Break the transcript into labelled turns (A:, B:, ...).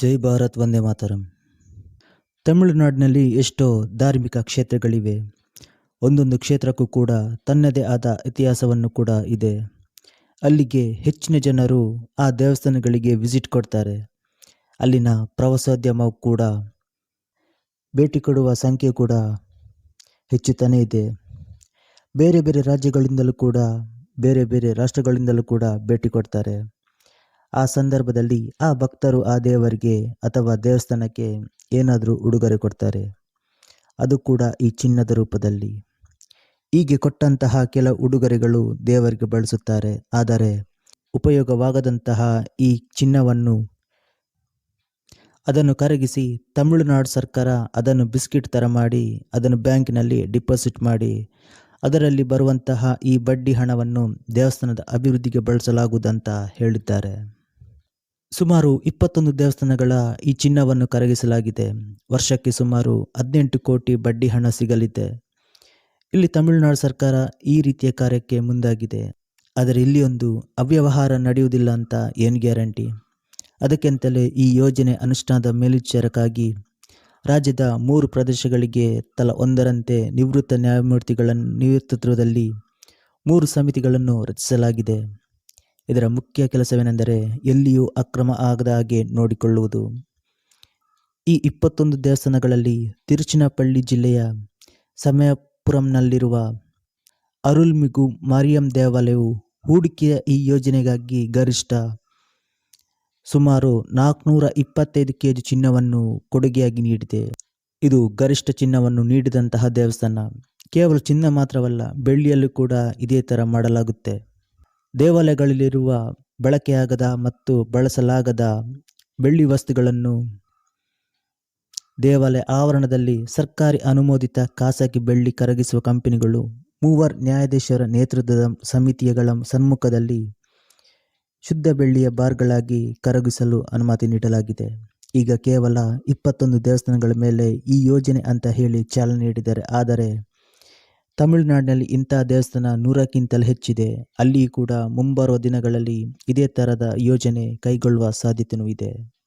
A: ಜೈ ಭಾರತ್ ವಂದೇ ಮಾತರಂ. ತಮಿಳುನಾಡಿನಲ್ಲಿ ಎಷ್ಟೋ ಧಾರ್ಮಿಕ ಕ್ಷೇತ್ರಗಳಿವೆ. ಒಂದೊಂದು ಕ್ಷೇತ್ರಕ್ಕೂ ಕೂಡ ತನ್ನದೇ ಆದ ಇತಿಹಾಸವನ್ನು ಕೂಡ ಇದೆ. ಅಲ್ಲಿಗೆ ಹೆಚ್ಚಿನ ಜನರು ಆ ದೇವಸ್ಥಾನಗಳಿಗೆ ವಿಸಿಟ್ ಕೊಡ್ತಾರೆ. ಅಲ್ಲಿನ ಪ್ರವಾಸೋದ್ಯಮ ಕೂಡ ಭೇಟಿ ಕೊಡುವ ಸಂಖ್ಯೆ ಕೂಡ ಹೆಚ್ಚುತ್ತಾನೇ ಇದೆ. ಬೇರೆ ಬೇರೆ ರಾಜ್ಯಗಳಿಂದಲೂ ಕೂಡ, ಬೇರೆ ಬೇರೆ ರಾಷ್ಟ್ರಗಳಿಂದಲೂ ಕೂಡ ಭೇಟಿ ಕೊಡ್ತಾರೆ. ಆ ಸಂದರ್ಭದಲ್ಲಿ ಆ ಭಕ್ತರು ಆ ದೇವರಿಗೆ ಅಥವಾ ದೇವಸ್ಥಾನಕ್ಕೆ ಏನಾದರೂ ಉಡುಗೊರೆ ಕೊಡ್ತಾರೆ. ಅದು ಕೂಡ ಈ ಚಿನ್ನದ ರೂಪದಲ್ಲಿ. ಹೀಗೆ ಕೊಟ್ಟಂತಹ ಕೆಲ ಉಡುಗೊರೆಗಳು ದೇವರಿಗೆ ಬಳಸುತ್ತಾರೆ. ಆದರೆ ಉಪಯೋಗವಾಗದಂತಹ ಈ ಚಿನ್ನವನ್ನು ಅದನ್ನು ಕರಗಿಸಿ ತಮಿಳುನಾಡು ಸರ್ಕಾರ ಅದನ್ನು ಬಿಸ್ಕಿಟ್ ಥರ ಮಾಡಿ ಅದನ್ನು ಬ್ಯಾಂಕಿನಲ್ಲಿ ಡಿಪಾಸಿಟ್ ಮಾಡಿ ಅದರಲ್ಲಿ ಬರುವಂತಹ ಈ ಬಡ್ಡಿ ಹಣವನ್ನು ದೇವಸ್ಥಾನದ ಅಭಿವೃದ್ಧಿಗೆ ಬಳಸಲಾಗುವುದಂತ ಹೇಳಿದ್ದಾರೆ. ಸುಮಾರು ಇಪ್ಪತ್ತೊಂದು ದೇವಸ್ಥಾನಗಳ ಈ ಚಿನ್ನವನ್ನು ಕರಗಿಸಲಾಗಿದೆ. ವರ್ಷಕ್ಕೆ ಸುಮಾರು ಹದಿನೆಂಟು ಕೋಟಿ ಬಡ್ಡಿ ಹಣ ಸಿಗಲಿದೆ. ಇಲ್ಲಿ ತಮಿಳುನಾಡು ಸರ್ಕಾರ ಈ ರೀತಿಯ ಕಾರ್ಯಕ್ಕೆ ಮುಂದಾಗಿದೆ. ಆದರೆ ಇಲ್ಲಿ ಒಂದು ಅವ್ಯವಹಾರ ನಡೆಯುವುದಿಲ್ಲ ಅಂತ ಏನು ಗ್ಯಾರಂಟಿ? ಅದಕ್ಕೆಂತಲೇ ಈ ಯೋಜನೆ ಅನುಷ್ಠಾನದ ಮೇಲ್ವಿಚಾರಕ್ಕಾಗಿ ರಾಜ್ಯದ ಮೂರು ಪ್ರದೇಶಗಳಿಗೆ ತಲಾ ಒಂದರಂತೆ ನಿವೃತ್ತ ನ್ಯಾಯಮೂರ್ತಿಗಳ ನೇತೃತ್ವದಲ್ಲಿ ಮೂರು ಸಮಿತಿಗಳನ್ನು ರಚಿಸಲಾಗಿದೆ. ಇದರ ಮುಖ್ಯ ಕೆಲಸವೇನೆಂದರೆ ಎಲ್ಲಿಯೂ ಅಕ್ರಮ ಆಗದ ಹಾಗೆ ನೋಡಿಕೊಳ್ಳುವುದು. ಈ ಇಪ್ಪತ್ತೊಂದು ದೇವಸ್ಥಾನಗಳಲ್ಲಿ ತಿರುಚಿನಪಳ್ಳಿ ಜಿಲ್ಲೆಯ ಸಮಯಪುರಂನಲ್ಲಿರುವ ಅರುಳ್ಮಿಗು ಮಾರಿಯಂ ದೇವಾಲಯವು ಹೂಡಿಕೆಯ ಈ ಯೋಜನೆಗಾಗಿ ಗರಿಷ್ಠ ಸುಮಾರು ನಾಲ್ಕುನೂರ ಇಪ್ಪತ್ತೈದು ಕೆ ಜಿ ಚಿನ್ನವನ್ನು ಕೊಡುಗೆಯಾಗಿ ನೀಡಿದೆ. ಇದು ಗರಿಷ್ಠ ಚಿನ್ನವನ್ನು ನೀಡಿದಂತಹ ದೇವಸ್ಥಾನ. ಕೇವಲ ಚಿನ್ನ ಮಾತ್ರವಲ್ಲ, ಬೆಳ್ಳಿಯಲ್ಲೂ ಕೂಡ ಇದೇ ಥರ ಮಾಡಲಾಗುತ್ತೆ. ದೇವಾಲಯಗಳಲ್ಲಿರುವ ಬಳಕೆಯಾಗದ ಮತ್ತು ಬಳಸಲಾಗದ ಬೆಳ್ಳಿ ವಸ್ತುಗಳನ್ನು ದೇವಾಲಯ ಆವರಣದಲ್ಲಿ ಸರ್ಕಾರಿ ಅನುಮೋದಿತ ಖಾಸಗಿ ಬೆಳ್ಳಿ ಕರಗಿಸುವ ಕಂಪನಿಗಳು ಮೂವರ್ ನ್ಯಾಯಾಧೀಶರ ನೇತೃತ್ವದ ಸಮಿತಿಗಳ ಸಮ್ಮುಖದಲ್ಲಿ ಶುದ್ಧ ಬೆಳ್ಳಿಯ ಬಾರ್ಗಳಾಗಿ ಕರಗಿಸಲು ಅನುಮತಿ ನೀಡಲಾಗಿದೆ. ಈಗ ಕೇವಲ ಇಪ್ಪತ್ತೊಂದು ದೇವಸ್ಥಾನಗಳ ಮೇಲೆ ಈ ಯೋಜನೆ ಅಂತ ಹೇಳಿ ಚಾಲನೆ ನೀಡಿದ್ದಾರೆ. ಆದರೆ ತಮಿಳುನಾಡಿನಲ್ಲಿ ಇಂಥ ದೇವಸ್ಥಾನ ನೂರಕ್ಕಿಂತಲೂ ಹೆಚ್ಚಿದೆ. ಅಲ್ಲಿ ಕೂಡ ಮುಂಬರುವ ದಿನಗಳಲ್ಲಿ ಇದೇ ಥರದ ಯೋಜನೆ ಕೈಗೊಳ್ಳುವ ಸಾಧ್ಯತೆಯೂ ಇದೆ.